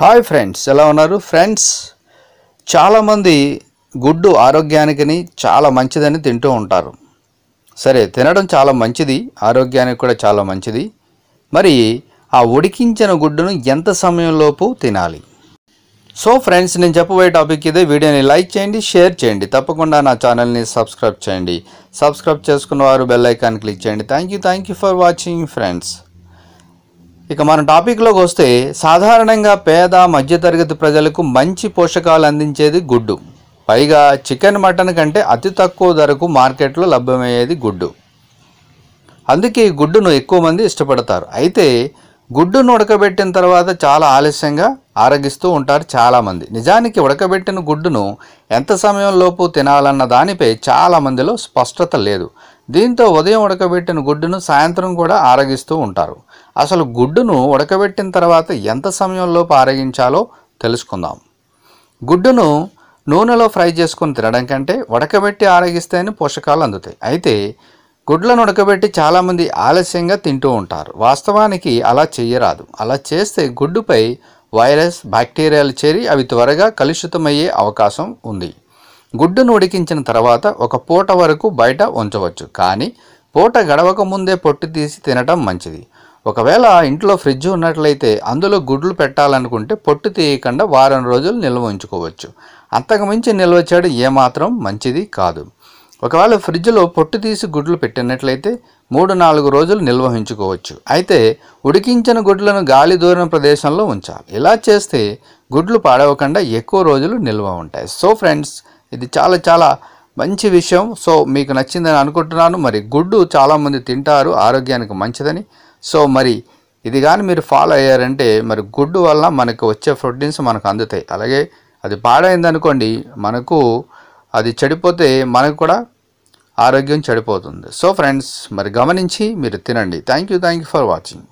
Hi friends ఎలా ఉన్నారు? Friends చాలామంది గుడ్డు ఆరోగ్యానికి చాలా మంచిదని తింటూ ఉంటారు. సరే తినడం చాలా మంచిది ఆరోగ్యానికి కూడా చాలా మంచిది. మరి ఆ ఉడికించిన గుడ్డును ఎంత సమయంలోపు తినాలి? సో ఫ్రెండ్స్ నేను చెప్పబోయే టాపిక్ ఇదే. వీడియోని లైక్ చేయండి షేర్ చేయండి. తప్పకుండా నా ఛానల్ని సబ్స్క్రైబ్ చేయండి. సబ్స్క్రైబ్ చేసుకున్న వారు బెల్ ఐకాన్ క్లిక్ చేయండి. Thank you thank you for watching friends. ఇక మన టాపిక్లోకి వస్తే సాధారణంగా పేద మధ్యతరగతి ప్రజలకు మంచి పోషకాలు అందించేది గుడ్డు. పైగా చికెన్ మటన్ కంటే అతి తక్కువ ధరకు మార్కెట్లో లభ్యమయ్యేది గుడ్డు. అందుకే ఈ గుడ్డును ఎక్కువ మంది ఇష్టపడతారు. అయితే గుడ్డును ఉడకబెట్టిన తర్వాత చాలా ఆలస్యంగా ఆరగిస్తూ ఉంటారు చాలామంది నిజానికి ఉడకబెట్టిన గుడ్డును ఎంత సమయంలోపు తినాలన్న దానిపై చాలా మందిలో స్పష్టత లేదు. దీంతో ఉదయం ఉడకబెట్టిన గుడ్డును సాయంత్రం కూడా ఆరగిస్తూ ఉంటారు. అసలు గుడ్డును ఉడకబెట్టిన తర్వాత ఎంత సమయంలోపు ఆరగించాలో తెలుసుకుందాం. గుడ్డును నూనెలో ఫ్రై చేసుకుని తినడం కంటే ఉడకబెట్టి ఆరగిస్తేనే పోషకాలు అందుతాయి. అయితే గుడ్లను ఉడకబెట్టి చాలామంది ఆలస్యంగా తింటూ ఉంటారు. వాస్తవానికి అలా చేయరాదు అలా చేస్తే గుడ్డుపై వైరస్ బ్యాక్టీరియాలు చేరి అవి త్వరగా కలుషితమయ్యే అవకాశం ఉంది. గుడ్డును ఉడికించిన తర్వాత ఒక పూట వరకు బయట ఉంచవచ్చు. కానీ పూట గడవక ముందే పొట్టు తీసి తినటం మంచిది. ఒకవేళ ఇంట్లో ఫ్రిడ్జ్ ఉన్నట్లయితే అందులో గుడ్లు పెట్టాలనుకుంటే పొట్టు తీయకుండా వారం రోజులు నిల్వ ఉంచుకోవచ్చు. అంతకుమించి నిల్వ చేయడం ఏమాత్రం మంచిది కాదు. ఒకవేళ ఫ్రిడ్జ్లో పొట్టు తీసి గుడ్లు పెట్టినట్లయితే మూడు నాలుగు రోజులు నిల్వ ఉంచుకోవచ్చు. అయితే ఉడికించిన గుడ్లను గాలి దూరిన ప్రదేశంలో ఉంచాలి. ఇలా చేస్తే గుడ్లు పాడవకుండా ఎక్కువ రోజులు నిల్వ ఉంటాయి. సో ఫ్రెండ్స్ ఇది చాలా చాలా మంచి విషయం. సో మీకు నచ్చిందని అనుకుంటున్నాను. మరి గుడ్డు చాలామంది తింటారు. ఆరోగ్యానికి మంచిదని. సో మరి ఇది కానీ మీరు ఫాలో అయ్యారంటే మరి గుడ్డు వల్ల మనకు వచ్చే ప్రోటీన్స్ మనకు అందుతాయి. అలాగే అది పాడైందనుకోండి మనకు అది చెడిపోతే మనకు కూడా ఆరోగ్యం చెడిపోతుంది. సో ఫ్రెండ్స్ మరి గమనించి మీరు తినండి. Thank you thank you for watching.